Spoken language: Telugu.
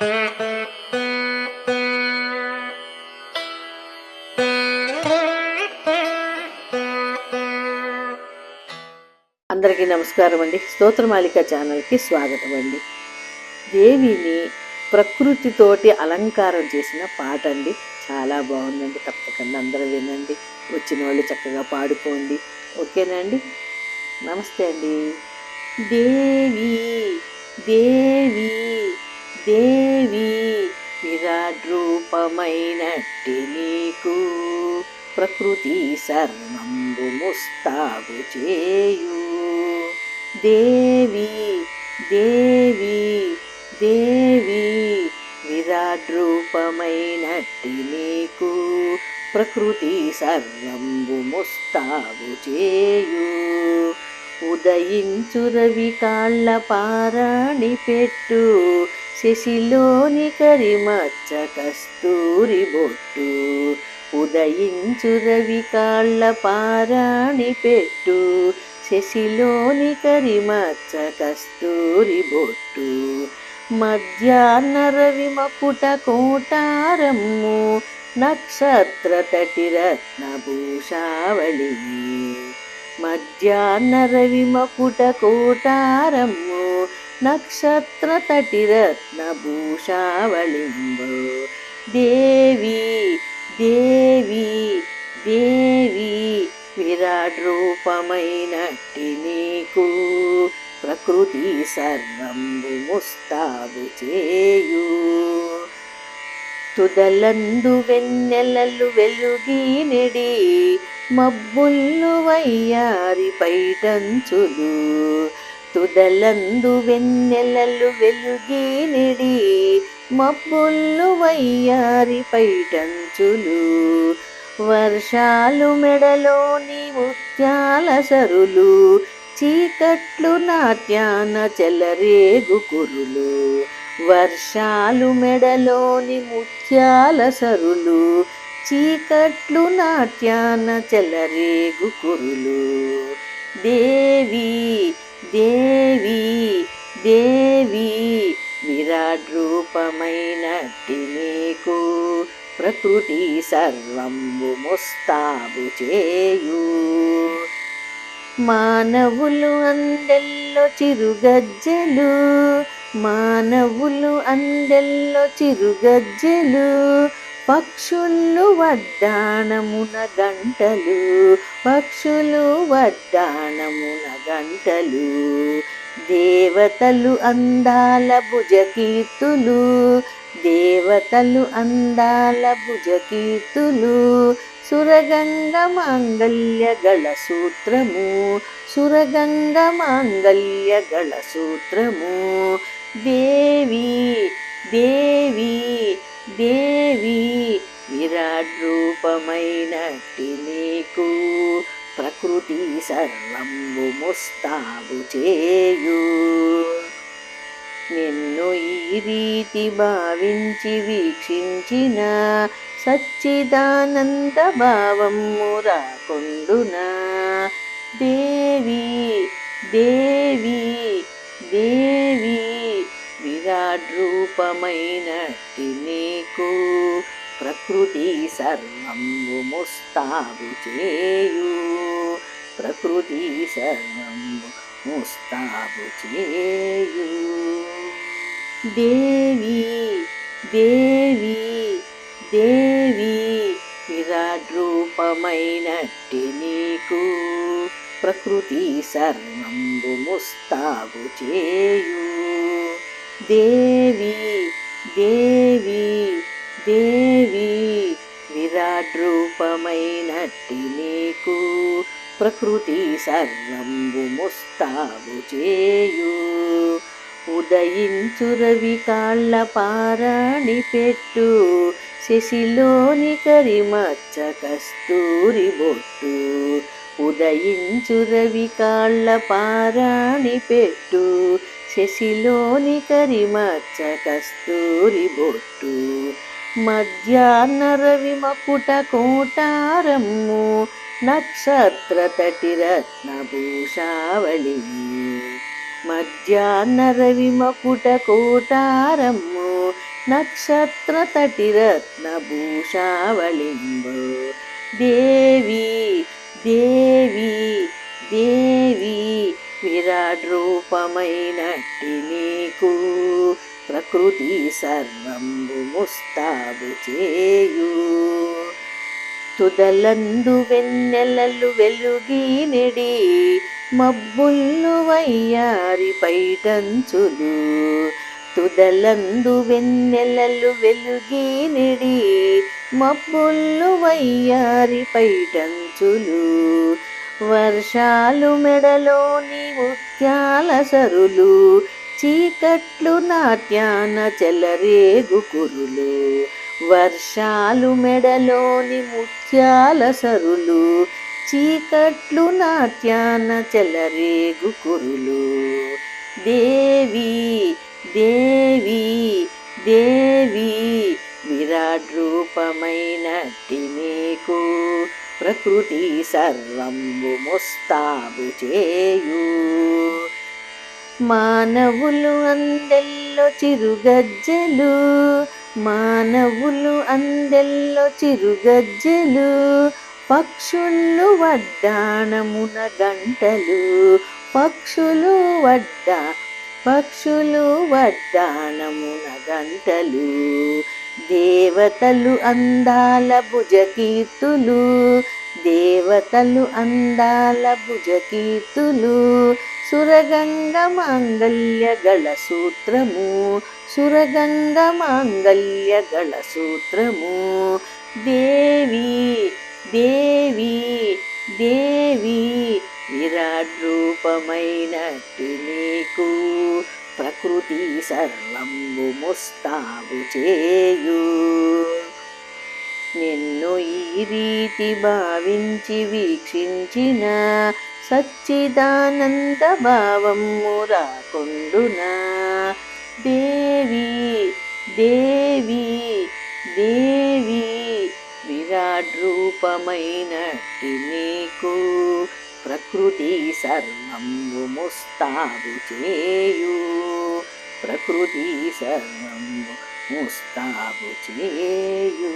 అందరికీ నమస్కారం అండి. స్తోత్రమాలిక ఛానల్కి స్వాగతం అండి. దేవిని ప్రకృతితోటి అలంకారం చేసిన పాట అండి. చాలా బాగుందండి. తప్పకుండా అందరూ వినండి. వచ్చిన వాళ్ళు చక్కగా పాడుకోండి. ఓకేనండి నమస్తే అండి. దేవి దేవి. దేవి విరాట్ రూపమైనట్టి నీకు. ప్రకృతి సర్వంబు ముస్తాబు చేయు. దేవి దేవి దేవి విరాట్ రూపమైనట్టి నీకు. ప్రకృతి సర్వంబు ముస్తాబు చేయు. ఉదయించు రవి కాళ్ళ పారాణి పెట్టు. శశిలోని కరిమచ్చ కస్తూరి బొట్టు ఉదయించు రవి కాళ్ళ పారాణి పెట్టు. శశిలోని కరిమచ్చ కస్తూరి బొట్టు మధ్యాహ్న రవి మకుట కోటారమ్ము నక్షత్ర తటి రత్న మధ్యాహ్న రవి మకుట కోటారమ్ము నక్షత్ర తటి దేవి దేవి దేవి విరాట్ రూపమైనట్టి నీకు ప్రకృతి సర్వంబు ముస్తాబు చేయు. తుదలందు వెన్నెలలు వెలుగినెడి మబ్బుల్లు వయ్యారి పైటంచులు. తుదలందు వెన్నెలలు వెలుగేనిడి మబ్బుల్లు వయ్యారి పైటంచులు. వర్షాలు మెడలోని ముత్యాల సరులు చీకట్లు నాట్యాన చెలరేగు కురులు. వర్షాలు మెడలోని ముత్యాల సరులు చీకట్లు నాట్యాన చెలరేగు కురులు. దేవి దేవి దేవి విరాట్ రూపమైనట్టి నీకు ప్రకృతి సర్వంబు ముస్తాబు చేయు. మానవులు అందెల్లో చిరుగజ్జలు మానవులు అందెల్లో చిరుగజ్జలు పక్షులు వడ్డాణమున గంటలు పక్షులు వడ్డాణమున గంటలు. దేవతలు అందాల భుజకీర్తులు దేవతలు అందాల భుజకీర్తులు. సురగంగ మాంగల్య గళ సూత్రము సురగంగ మాంగల్య గళ సూత్రము. దేవి దేవి దేవి విరాట్ రూపమైనట్టి నీకు ప్రకృతి సర్వంబు ముస్తాబు చేయు. నిన్ను ఈ రీతి భావించి వీక్షించిన సచ్చిదానంద భావము రాకుండునా. దేవి దేవి దేవి విరాట్ నీకు ప్రకృతి సర్వంబు ముస్తాబు చేయు. ప్రకృతి సర్వంబు ముస్తాబు చేయు. దేవి దేవి దేవి విరాట్ రూపమైనట్టి నీకు ప్రకృతి సర్వంబు ముస్తాబు చేయు. దేవి దేవి దేవి విరాట్ రూపమైనట్టి నీకు ప్రకృతి సర్వంబు ముస్తాబు చేయు. ఉదయించు రవి కాళ్ళ పారాణి పెట్టు శశిలోని కరిమచ్చ కస్తూరి బొట్టు. ఉదయించు రవి కాళ్ళ పారాణి పెట్టు శశిలోని కరిమచ్చ కస్తూరి బొట్టు. మధ్యాహ్న రవి మకుట కోటారమ్ము. నక్షత్ర తటి రత్నభూషావళి మధ్యాహ్న రవి మకుట కోటారమ్ము. నక్షత్ర తటి రత్నభూషావళింబు. దేవి దేవి దేవి విరాట్ రూపమైనట్టి నీకు ప్రకృతి సర్వంబు ముస్తాబు చేయు. తుదలందు వెన్నెలలు వెలుగినెడి మబ్బుల్లు వయ్యారి పైటంచులు. తుదలందు వెన్నెలలు వెలుగినెడి మబ్బుల్లు వయ్యారి పైటంచులు. వర్షాలు మెడలోని ముత్యాల సరులు చీకట్లు నాట్యాన చెలరేగు కురులు. వర్షాలు మెడలోని ముత్యాల సరులు చీకట్లు నాట్యాన చెలరేగు కురులు. దేవి దేవి దేవి విరాట్ రూపమైనట్టి నీకు ప్రకృతి సర్వంబు ముస్తాబు చేయు. మానవులు అందెల్లో చిరుగజ్జలు మానవులు అందెల్లో చిరుగజ్జలు పక్షులు వడ్డాణమున గంటలు పక్షులు వడ్డ పక్షులు వడ్డాణమున గంటలు. దేవతలు అందాల భుజకీర్తులు దేవతలు అందాల భుజకీర్తులు సురగంగ మాంగల్య గళ సూత్రము సురగంగ మాంగల్య గళ సూత్రము. దేవి దేవి దేవి విరాట్ రూపమైనట్టు నీకు ప్రకృతి సర్వంబు ముస్తాబు చేయు. నిన్ను ఈ రీతి భావించి వీక్షించిన సచ్చిదానంద భావము రాకుండునా. దేవి దేవి దేవి విరాట్ రూపమైనట్టి నీకు ప్రకృతి సర్వంబు ముస్తాబు చేయు. ప్రకృతి సర్వంబు ముస్తాబు చేయు.